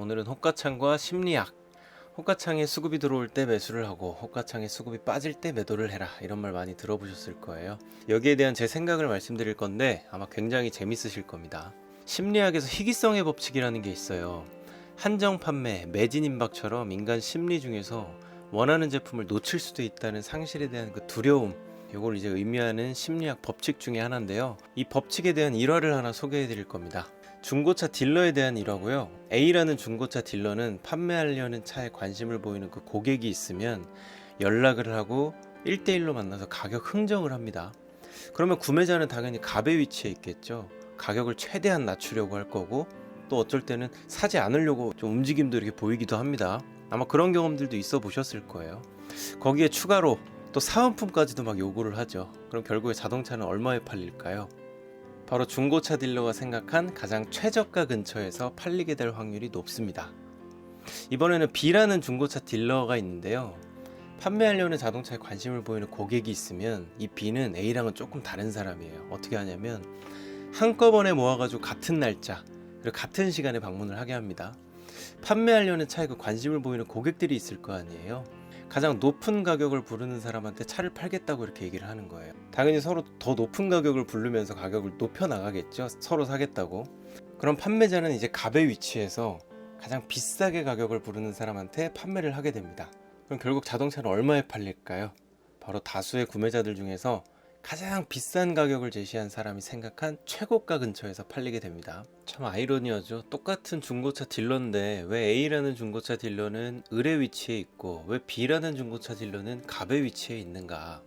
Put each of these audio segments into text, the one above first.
오늘은 호가창과 심리학. 호가창에 수급이 들어올 때 매수를 하고 호가창에 수급이 빠질 때 매도를 해라 이런 말 많이 들어보셨을 거예요. 여기에 대한 제 생각을 말씀드릴 건데 아마 굉장히 재밌으실 겁니다. 심리학에서 희귀성의 법칙이라는 게 있어요. 한정 판매, 매진 임박처럼 인간 심리 중에서 원하는 제품을 놓칠 수도 있다는 상실에 대한 그 두려움 이걸 이제 의미하는 심리학 법칙 중에 하나인데요. 이 법칙에 대한 일화를 하나 소개해 드릴 겁니다. 중고차 딜러에 대한 일화고요. A라는 중고차 딜러는 판매하려는 차에 관심을 보이는 그 고객이 있으면 연락을 하고 1대1로 만나서 가격 흥정을 합니다. 그러면 구매자는 당연히 갑의 위치에 있겠죠. 가격을 최대한 낮추려고 할 거고 또 어쩔 때는 사지 않으려고 좀 움직임도 이렇게 보이기도 합니다. 아마 그런 경험들도 있어 보셨을 거예요. 거기에 추가로 또 사은품까지도 막 요구를 하죠. 그럼 결국에 자동차는 얼마에 팔릴까요? 바로 중고차 딜러가 생각한 가장 최저가 근처에서 팔리게 될 확률이 높습니다. 이번에는 B라는 중고차 딜러가 있는데요. 판매하려는 자동차에 관심을 보이는 고객이 있으면 이 B는 A랑은 조금 다른 사람이에요. 어떻게 하냐면 한꺼번에 모아가지고 같은 날짜 그리고 같은 시간에 방문을 하게 합니다. 판매하려는 차에 그 관심을 보이는 고객들이 있을 거 아니에요. 가장 높은 가격을 부르는 사람한테 차를 팔겠다고 이렇게 얘기를 하는 거예요. 당연히 서로 더 높은 가격을 부르면서 가격을 높여 나가겠죠. 서로 사겠다고. 그럼 판매자는 이제 갑의 위치에서 가장 비싸게 가격을 부르는 사람한테 판매를 하게 됩니다. 그럼 결국 자동차는 얼마에 팔릴까요? 바로 다수의 구매자들 중에서 가장 비싼 가격을 제시한 사람이 생각한 최고가 근처에서 팔리게 됩니다. 참 아이러니하죠. 똑같은 중고차 딜러인데 왜 A라는 중고차 딜러는 을의 위치에 있고 왜 B라는 중고차 딜러는 갑의 위치에 있는가?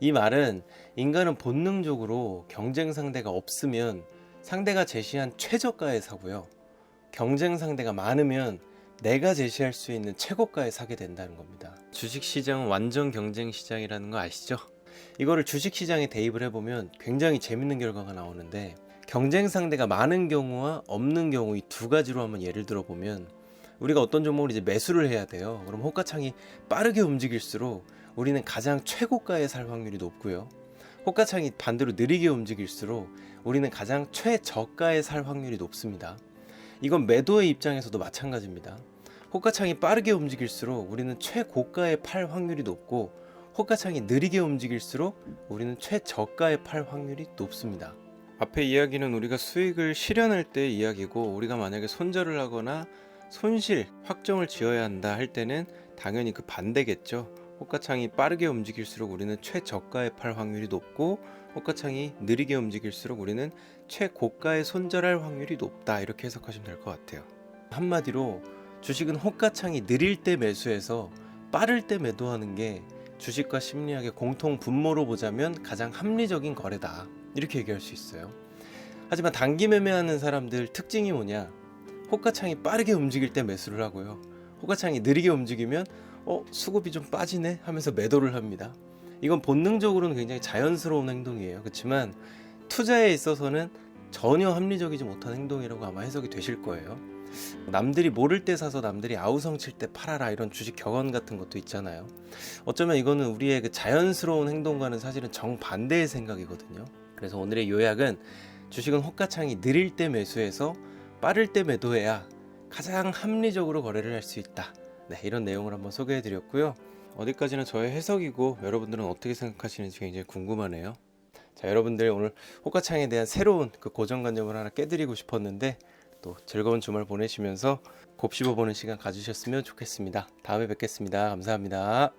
이 말은 인간은 본능적으로 경쟁 상대가 없으면 상대가 제시한 최저가에 사고요. 경쟁 상대가 많으면 내가 제시할 수 있는 최고가에 사게 된다는 겁니다. 주식 시장은 완전 경쟁 시장이라는 거 아시죠? 이거를 주식 시장에 대입을 해보면 굉장히 재밌는 결과가 나오는데 경쟁 상대가 많은 경우와 없는 경우 이 두 가지로 한번 예를 들어 보면 우리가 어떤 종목을 이제 매수를 해야 돼요. 그럼 호가창이 빠르게 움직일수록 우리는 가장 최고가에 살 확률이 높고요. 호가창이 반대로 느리게 움직일수록 우리는 가장 최저가에 살 확률이 높습니다. 이건 매도의 입장에서도 마찬가지입니다. 호가창이 빠르게 움직일수록 우리는 최고가에 팔 확률이 높고 호가창이 느리게 움직일수록 우리는 최저가에 팔 확률이 높습니다. 앞에 이야기는 우리가 수익을 실현할 때 이야기고 우리가 만약에 손절을 하거나 손실 확정을 지어야 한다 할 때는 당연히 그 반대겠죠. 호가창이 빠르게 움직일수록 우리는 최저가에 팔 확률이 높고 호가창이 느리게 움직일수록 우리는 최고가에 손절할 확률이 높다 이렇게 해석하시면 될 것 같아요. 한마디로 주식은 호가창이 느릴 때 매수해서 빠를 때 매도하는 게 주식과 심리학의 공통 분모로 보자면 가장 합리적인 거래다. 이렇게 얘기할 수 있어요. 하지만 단기 매매하는 사람들 특징이 뭐냐? 호가창이 빠르게 움직일 때 매수를 하고요. 호가창이 느리게 움직이면 어, 수급이 좀 빠지네 하면서 매도를 합니다. 이건 본능적으로는 굉장히 자연스러운 행동이에요. 그렇지만 투자에 있어서는 전혀 합리적이지 못한 행동이라고 아마 해석이 되실 거예요. 남들이 모를 때 사서 남들이 아우성 칠 때 팔아라 이런 주식 격언 같은 것도 있잖아요. 어쩌면 이거는 우리의 그 자연스러운 행동과는 사실은 정반대의 생각이거든요. 그래서 오늘의 요약은 주식은 호가창이 느릴 때 매수해서 빠를 때 매도해야 가장 합리적으로 거래를 할 수 있다. 네, 이런 내용을 한번 소개해 드렸고요. 어디까지나 저의 해석이고 여러분들은 어떻게 생각하시는지 굉장히 궁금하네요. 자, 여러분들 오늘 호가창에 대한 새로운 그 고정관념을 하나 깨드리고 싶었는데 또 즐거운 주말 보내시면서 곱씹어 보는 시간 가지셨으면 좋겠습니다. 다음에 뵙겠습니다. 감사합니다.